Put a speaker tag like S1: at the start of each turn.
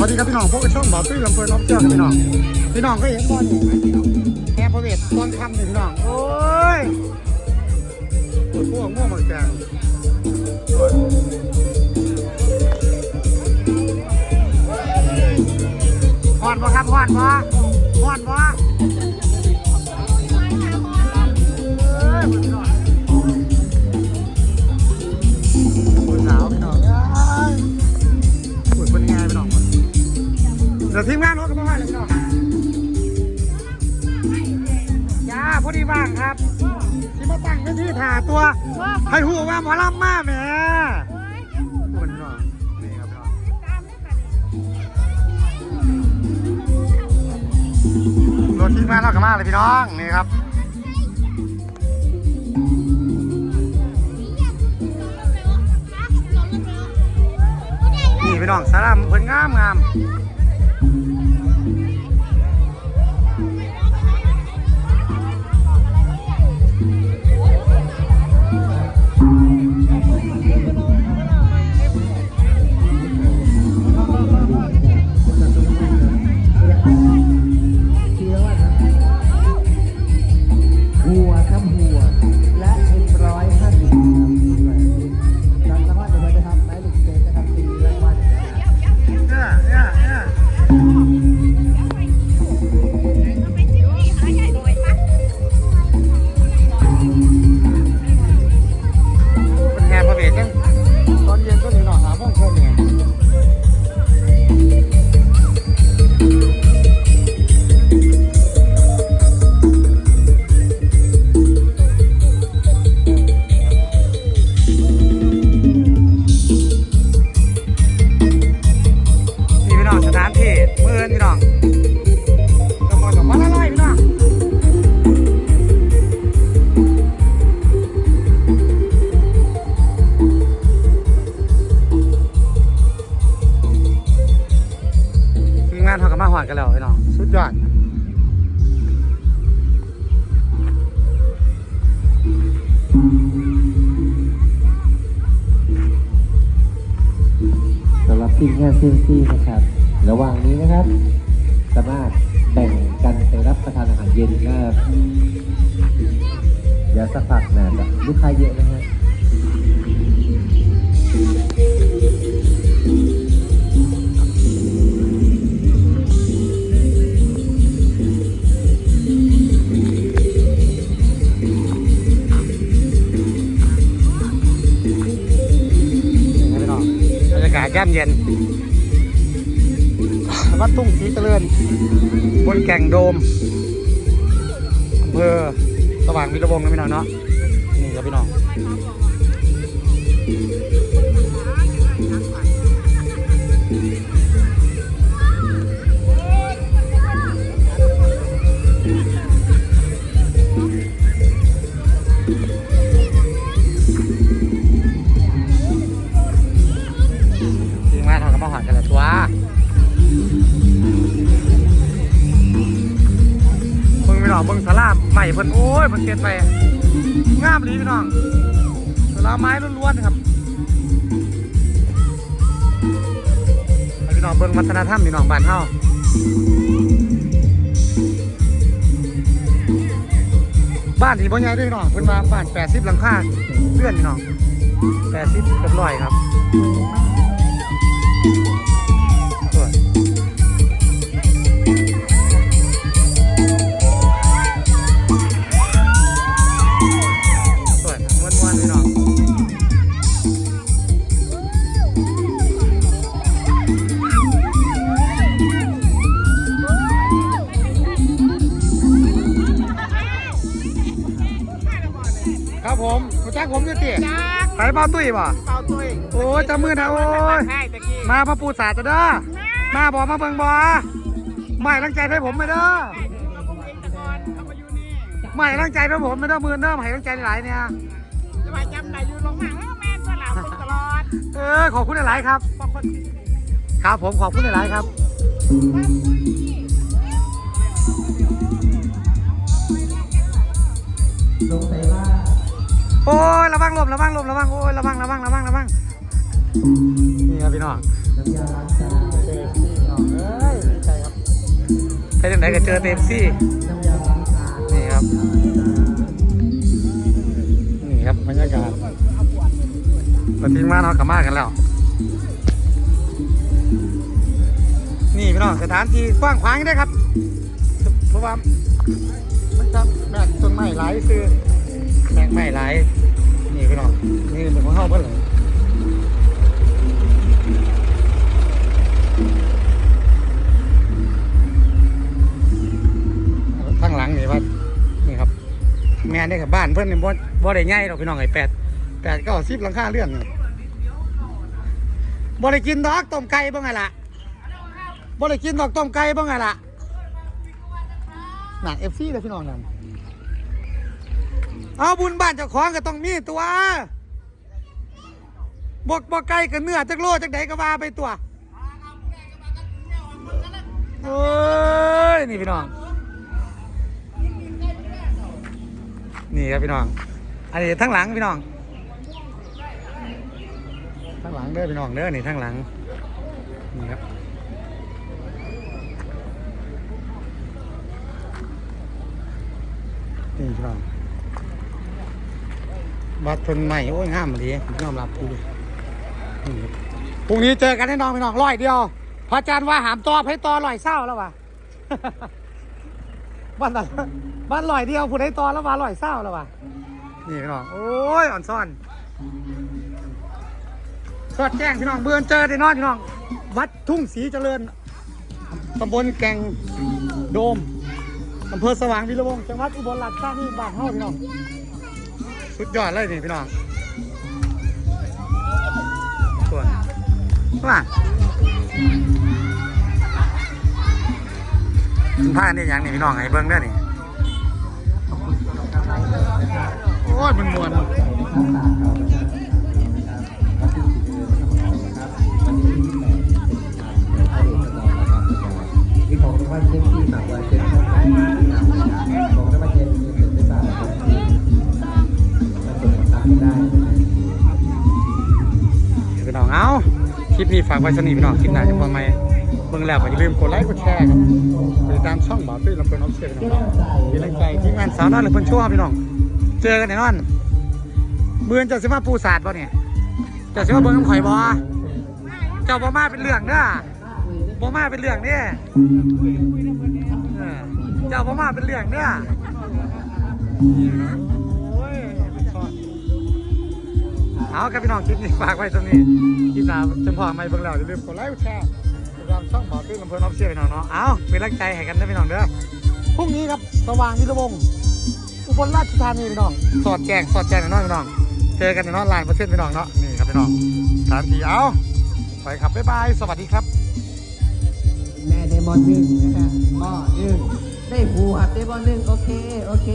S1: วัสดีครับพี่น้องพวกช่องบ่าวตุ้ยลำเพลินน้องเจ้าครับพี่น้อง พี่น้องก็เห็นบอลนี่แค่พรเวทตอนคำหนึ่งน้อง โอ้ยปวดพวกง่วงหมดแกงฮอนบ่ครับฮอนบ่ฮอนบ่ เดี๋ยวทีมงานรถก็มาเลยพี่น้องจ้าพอดีว่างครับที่มาตั้งเป็นที่ถ่าตัว ให้หูว่าหมอลำมาแหม่ปวดพี่น้องนี่ครับพี่น้องรถทีมงานเราก็มาเลยพี่น้องนี่ครับนี่พี่น้องสารามเพิ่นงามงาม
S2: ทีมงา
S1: นเซ
S2: นซี่นะครับ ระหว่างนี้นะครับ สามารถแบ่งกันไปรับประทานอาหารเย็นนะครับเดี๋ยวสักพักนะจะลูกค้าเยอะนะฮะ
S1: ศย่ำเย็น วัดทุ่งศรีเจริญบนแก่งโดมอำเภอสว่างวิรวงศ์นะพี่น้องเนาะนี่ครับพี่น้อง มใหม่เพิ่นโอ้ยเพิ่นเก็บไปงามดีพี่น้องสลาไม้ล้วนๆครับพี่น้องเบิ่งวัฒนธรรมพี่น้องบ้านเฮาบ้านที่บ่ใหญ่ด้อพี่น้องเพิ่นมาบ้าน80หลังคาเลื่อนพี่น้อง80เกือบร้อยครับานตุ้ยป่ะ
S3: เป่าตุ้ย
S1: โอ้ยจำมือนะโอ้ย
S3: ใช่ตะกี้
S1: มาพระปูศาสตร์เด้อมาบอกมาเบิ่งบ่ไม่ตั้งใจให้ผมไปเด้อ
S3: เราคงเองตะกอนเขามาอยู่นี่
S1: ไม่ตั้งใจให้ผมไม่เด้อมือเด้อให้ตั้งใจหลายๆเนี่ย
S3: จะมาจำได้อยู่ลงมาแล้วแม่ก็หลับตลอด
S1: เออขอบคุณหลายๆครับ
S3: บางคน
S1: ครับผมขอบคุณหลายๆครับ
S2: สงสัยว่า
S1: โอ้ยระวังลมระวังลมระวังโอ้ยระวังระวังระวังระวังนี่ครับพี่น้อง
S2: น้ำยาล้างจา
S1: เจอพี่น้องไปที่ไหนก็เจอเต็มซี่
S2: นี่
S1: ครับนี่ครับบรรยากาศมาทิ้งมาเนาะกลับมากันแล้ว นี่พี่น้องสถานที่กว้างขวางได้ครับเพราะว่ามันจะแบกต้นไม้หลายซื้อแบกไม้หลาย นี่พี่น้องนี่เป็นของเฮาเพิ่นเลยข้างหลังนี่ว่านี่ครับ แม่นี่กับบ้านเพิ่นนี่บ่บ่ได้ใหญ่หรอกพี่น้องไอ้แปดแปดก็สิบหลังคาเรือนนี่บ่ได้กินดอกต้มไก่บ้างไงล่ะบ่ได้กินดอกต้มไก่บ้างไงล่ะหนั่นเอฟซีเลยพี่น้องนั่น เอาบุญบ้านเจ้าของก็ต้องมีตัวบกบ่ไก่กับเนื้อจักโลจักใดก็ว่าไปตัวโอ้ยนี่พี่น้อง นี่ครับพี่น้อง อันนี้ทั้งหลังพี่น้อง ทั้งหลังเด้อพี่น้องเด้อนี่ทั้งหลัง นี่ครับนี่พี่น้อง บัตรทนใหม่โอ้ยงามดีผมยอมรับพี่พรุ่งนี้เจอกันแน่นอนพี่น้องร้อยเดียวพระอาจารย์ว่าหามตอให้ตอร้อยเศร้าแล้ววะบ้านบ้านลอยเดียวผู้ใดตอแล้วมาลอยเศร้าแล้ววะนี่พี่น้องโอ้ยอ่อนซ่อนสอดแจ้งพี่น้องเบือนเจอได้นอนพี่น้อง วัดทุ่งศรีเจริญตำบลแก่งโดมอำเภอสว่างวิรวงจังหวัดอุบลราชธานีบ้านเฮาพี่น้อง สุดยอดเลยนี่พี่น้องส่วนว่ามันพากันได้หยังนี่พี่น้องไอ้เบิ้งได้อนี่ โอ้ยมันมวน
S2: ลิปนี้
S1: ฝากไว้สนิทพี่น้องคลิปหน้าจะพอไหมเบิ่งแล้วก็อย่าลืมกดไลค์กดแชร์ครับติดตามช่องบ่าวตุ้ยลำเพลินออฟเชียลพี่น้องมีแรงใจที่งานสาวน้อยลำเพลินชั่วพี่น้อง เจอกันแน่นอนเบือนเจ้าสิมาปูศาสตร์ป่ะเนี่ยจ้าสิมาเบิ่งน้ำข่อยบ่เจ้าบ่มาเป็นเรื่องเด้อบ่มาเป็นเรื่องเนี่ยเจ้าบ่มาเป็นเรื่องเด้อ เอาครับพี่น้องคลิปนี้ฝากไว้ตรงนี้คลิปหน้าจนพอไม่เบิ่งแล้วอย่าลืมกดไลค์กดแชร์ติดตามช่องหมอตื้นลำเพลินออฟเชียลพี่น้องเนาะเอาเป็นแรงใจให้กันนะพี่น้องเด้อพรุ่งนี้ครับสว่างวิรวงศ์อุบลราชธานีพี่น้อง สอดแจงสอดแจงแน่นอนพี่น้อง เจอกันแน่นอนไลน์เปอร์เซ็นต์พี่น้องเนาะนี่ครับพี่น้องสามทีเอาไปครับบ๊ายบายสวัสดีครับ
S2: แม่เดมอนหนึ่งนะฮะพ่อหนึ่งได้หูอัดเดมอนหนึ่งโอเคโอเค